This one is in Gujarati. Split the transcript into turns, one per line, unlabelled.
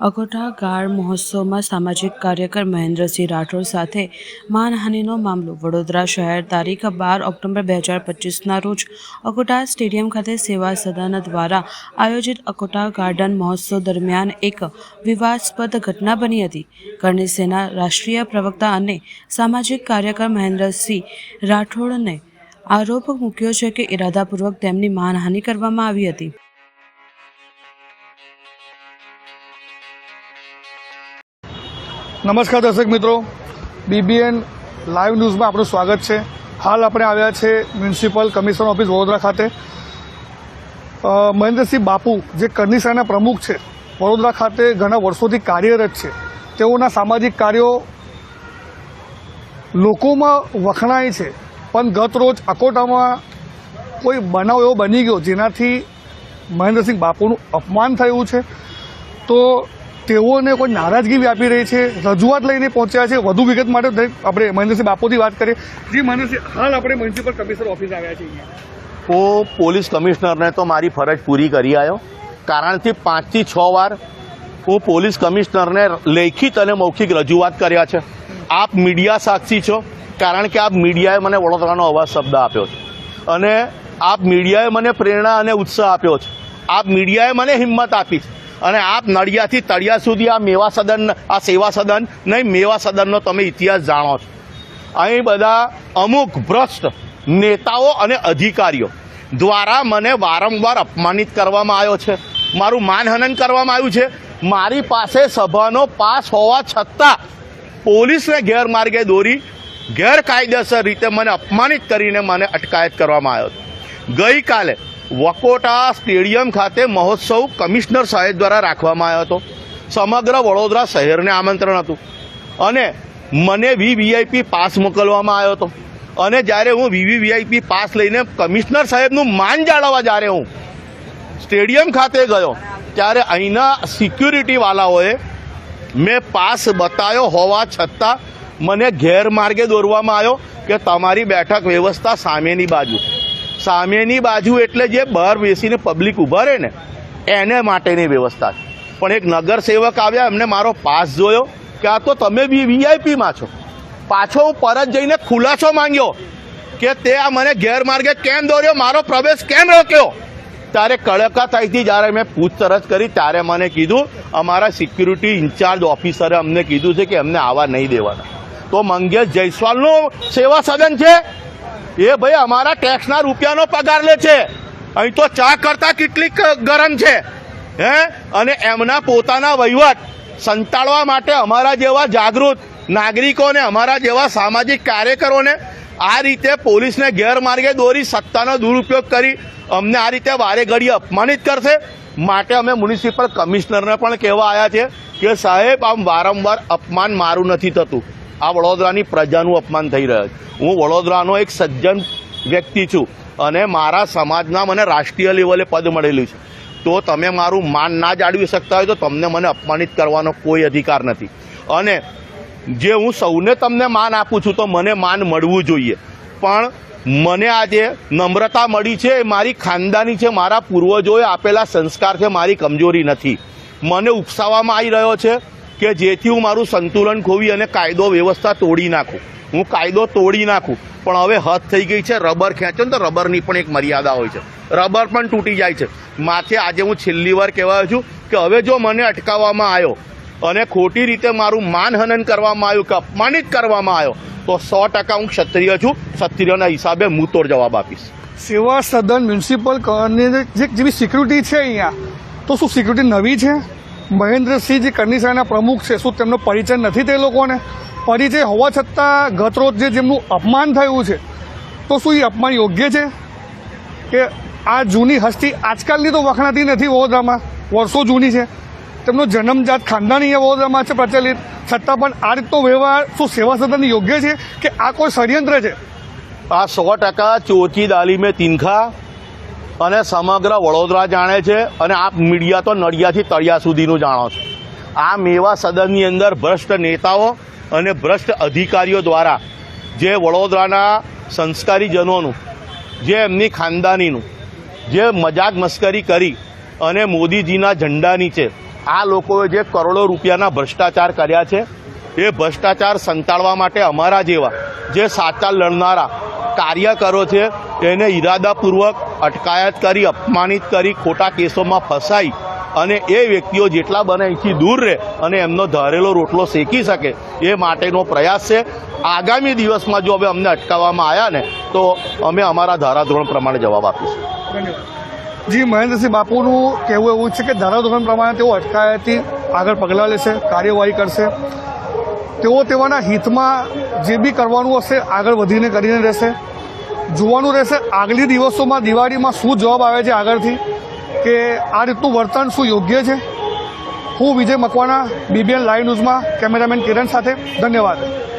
અકોટા ગાળ મહોત્સવમાં સામાજિક કાર્યકર મહેન્દ્રસિંહ રાઠોડ સાથે માનહાનિનો મામલો. વડોદરા શહેર તારીખ બાર ઓક્ટોબર બે હજાર પચીસના રોજ અકોટા સ્ટેડિયમ ખાતે સેવા સદન દ્વારા આયોજિત અકોટા ગાર્ડન મહોત્સવ દરમિયાન એક વિવાદાસ્પદ ઘટના બની હતી. કરણી સેના રાષ્ટ્રીય પ્રવક્તા અને સામાજિક કાર્યકર મહેન્દ્રસિંહ રાઠોડને આરોપ મૂક્યો છે કે ઇરાદાપૂર્વક તેમની માનહાનિ કરવામાં આવી હતી.
નમસ્કાર દર્શક મિત્રો. બીબીએન લાઈવ ન્યૂઝમાં આપણું સ્વાગત છે. હાલ આપણે આવ્યા છે મ્યુનિસિપલ કમિશન ઓફિસ વડોદરા ખાતે. મહેન્દ્રસિંહ બાપુ જે કનિષાના પ્રમુખ છે, વડોદરા ખાતે ઘણા વર્ષોથી કાર્યરત છે. તેઓના સામાજિક કાર્યો લોકોમાં વખણાય છે. પણ ગત રોજ અકોટામાં કોઈ બનાવ એવો બની ગયો જેનાથી મહેન્દ્રસિંહ બાપુનું અપમાન થયું છે. તો તેઓને કોઈ નારાજગી વ્યાપી રહી છે, રજૂઆત લઈને પહોંચ્યા છે, વધુ વિગત માટે આપણે મહેન્દ્રસિંહ બાપુથી વાત કરીએ. જી મહેન્દ્રસિંહ, હાલ આપણે મ્યુનિસિપલ કમિશનર ઓફિસ આવ્યા છીએ
તો પોલીસ કમિશનરને તો મારી ફરજ પૂરી કરી આવ્યો કારણથી પાંચથી છ વાર હું પોલીસ કમિશનરને લેખિત અને મૌખિક રજૂઆત કર્યા છે. આપ મીડિયા સાક્ષી છો, કારણ કે આપ મીડિયાએ મને વડોદરાનો અવાજ શબ્દ આપ્યો છે. અને આપ મીડિયાએ મને પ્રેરણા અને ઉત્સાહ આપ્યો છે. આપ મીડિયાએ મને હિંમત આપી છે. અને આપ નડિયાથી તળિયા સુધી આ મેવા સદન, આ સેવા સદન નહીં, મેવા સદનનો તમે ઇતિહાસ જાણો છો. અહીં બધા અમુક ભ્રષ્ટ નેતાઓ અને અધિકારીઓ દ્વારા મને વારંવાર અપમાનિત કરવામાં આવ્યો છે. મારું માનહનન કરવામાં આવ્યું છે. મારી પાસે સભાનો પાસ હોવા છતાં પોલીસને ગેરમાર્ગે દોરી, ગેરકાયદેસર રીતે મને અપમાનિત કરીને મને અટકાયત કરવામાં આવ્યો ગઈકાલે વકોટા સ્ટેડિયમ ખાતે મહોત્સવ કમિશનર સાહેબ દ્વારા રાખવામાં આવ્યો હતો. સમગ્ર વડોદરા શહેરને આમંત્રણ હતું. અને મને વીવીઆઈપી પાસ મોકલવામાં આવ્યો હતો. અને જ્યારે હું વીવીવીઆઈપી પાસ લઈને કમિશનર સાહેબનું માન જાળવવા જ્યારે હું સ્ટેડિયમ ખાતે ગયો, ત્યારે અહીંના સિક્યુરિટીવાલાઓએ મેં પાસ બતાવ્યો હોવા છતાં મને ગેરમાર્ગે દોરવામાં આવ્યો કે તમારી બેઠક વ્યવસ્થા સામેની બાજુ. સામેની બાજુ એટલે જે બહાર બેસીને પબ્લિક ઊભા રહે ને, એને માટેની વ્યવસ્થા છે. પણ એક નગરસેવક આવ્યા, એમને મારો પાસ જોયો કે આ તો તમે બી વીઆઈપીમાં છો. પાછો હું પરત જઈને ખુલાસો માંગ્યો કે તે આ મને ગેરમાર્ગે કેમ દોર્યો, મારો પ્રવેશ કેમ રોક્યો? ત્યારે કડકાતાઈથી જ્યારે મેં પૂછતરછ કરી, ત્યારે મને કીધું, અમારા સિક્યુરિટી ઇન્ચાર્જ ઓફિસરે અમને કીધું છે કે અમને આવા નહીં દેવાના. તો મંગેશ જયસ્વાલનું સેવા સદન છે? એ ભાઈ, અમારા ટેક્સના રૂપિયાનો પગાર લે છે. અહીં તો ચા કરતા કેટલીક ગરમ છે. હે? અને એમના પોતાના વહીવટ સંતાડવા માટે અમારા જેવા જાગૃત નાગરિકોને, અમારા જેવા સામાજિક કાર્યકરોને આ રીતે પોલીસને ગેરમાર્ગે દોરી સત્તાનો દુરુપયોગ કરી અમને આ રીતે વારે ઘડી અપમાનિત કરશે. માટે અમે મ્યુનિસિપલ કમિશનરને પણ કહેવા આવ્યા છે કે સાહેબ, આમ વારંવાર અપમાન મારું નથી થતું. આ વડોદરાની પ્રજાનું અપમાન થઈ રહ્યું છે. હું વડોદરાનો એક સજ્જન વ્યક્તિ છું અને મારા સમાજના મને રાષ્ટ્રીય લેવલે પદ મળેલું છે. તો તમે મારું માન ના જાળવી શકતા હોય તો તમને મને અપમાનિત કરવાનો કોઈ અધિકાર નથી. અને જે હું સૌને તમને માન આપું છું તો મને માન મળવું જોઈએ. પણ મને આજે નમ્રતા મળી છે, એ મારી ખાનદાની છે, મારા પૂર્વજોએ આપેલા સંસ્કાર છે, મારી કમજોરી નથી. મને ઉપસાવવામાં આવી રહ્યો છે કે જેથી હું મારું સંતુલન ખોવી અને કાયદો વ્યવસ્થા તોડી નાખું. હું કાયદો તોડી નાખું. પણ હવે હદ થઈ ગઈ છે, રબર ખેંચો ને તો રબરની પણ એક મર્યાદા હોય છે. રબર પણ તૂટી જાય છે. માથે આજે હું છેલ્લી વાર કહેવાયો છું કે હવે જો મને અટકાવવામાં આવ્યો અને ખોટી રીતે મારું માનહનન કરવામાં આવ્યું કે અપમાનિત કરવામાં આવ્યો, તો સો ટકા હું ક્ષત્રિય છું. ક્ષત્રિયના હિસાબે હું તોડ જવાબ આપીશ.
સેવા સદન મ્યુનિસિપલ જે જેવી સિક્યુરિટી છે અહીંયા, તો શું સિક્યુરિટી નવી છે? મહેન્દ્રસિંહ જે કરનીસાના પ્રમુખ છે, શું તેમનો પરિચય નથી તે લોકોને? પરિચય હોવા છતાં ગતરોજ જે જેમનું અપમાન થયું છે, તો શું એ અપમાન યોગ્ય છે? કે આ જૂની હસ્તી આજકાલની તો વખણાતી નથી વડોદરામાં, વર્ષો જૂની છે. તેમનો જન્મજાત ખાનદાન અહીંયા વડોદરામાં છે પ્રચલિત. છતાં પણ આ રીતનો વ્યવહાર શું સેવા સદન યોગ્ય છે કે આ કોઈ ષડયંત્ર છે?
આ સો ટકા ચોચી દાલીમે તિનખા અને સમગ્ર વડોદરા જાણે છે અને આપ મીડિયા તો નડિયાથી તળિયા સુધીનું જાણો છો. આ મેવા સદનની અંદર ભ્રષ્ટ નેતાઓ અને ભ્રષ્ટ અધિકારીઓ દ્વારા જે વડોદરાના સંસ્કારીજનોનું, જે એમની ખાનદાનીનું, જે મજાક મસ્કરી કરી અને મોદીજીના ઝંડા નીચે આ લોકોએ જે કરોડો રૂપિયાના ભ્રષ્ટાચાર કર્યા છે, એ ભ્રષ્ટાચાર સંતાડવા માટે અમારા જેવા જે સાચા લડનારા કાર્યકરો છે એને ઈરાદાપૂર્વક અટકાયત કરી, અપમાનિત કરી, ખોટા કેસોમાં ફસાઈ અને એ વ્યક્તિઓ જેટલા બને અહીંથી દૂર રહે અને એમનો ધારેલો રોટલો શેકી શકે એ માટેનો પ્રયાસ છે. આગામી દિવસમાં જો હવે અમને અટકાવવામાં આવ્યા ને, તો અમે અમારા ધારાધોરણ પ્રમાણે જવાબ આપીશું.
જી, મહેન્દ્રસિંહ બાપુનું કહેવું એવું છે કે ધારાધોરણ પ્રમાણે તેઓ અટકાયતી આગળ પગલાં લેશે, કાર્યવાહી કરશે. તેઓ તેઓના હિતમાં જે બી કરવાનું હશે, આગળ વધીને કરીને રહેશે. જોવાનું રહેશે. આગલી દિવસોમાં દિવાળીમાં શું જવાબ આવે છે આગળથી? કે આ રીતનું વર્તન શું યોગ્ય છે? હું વિજય મકવાણા બીબીએન લાઈવ ન્યૂઝમાં કેમેરામેન કિરણ સાથે. ધન્યવાદ.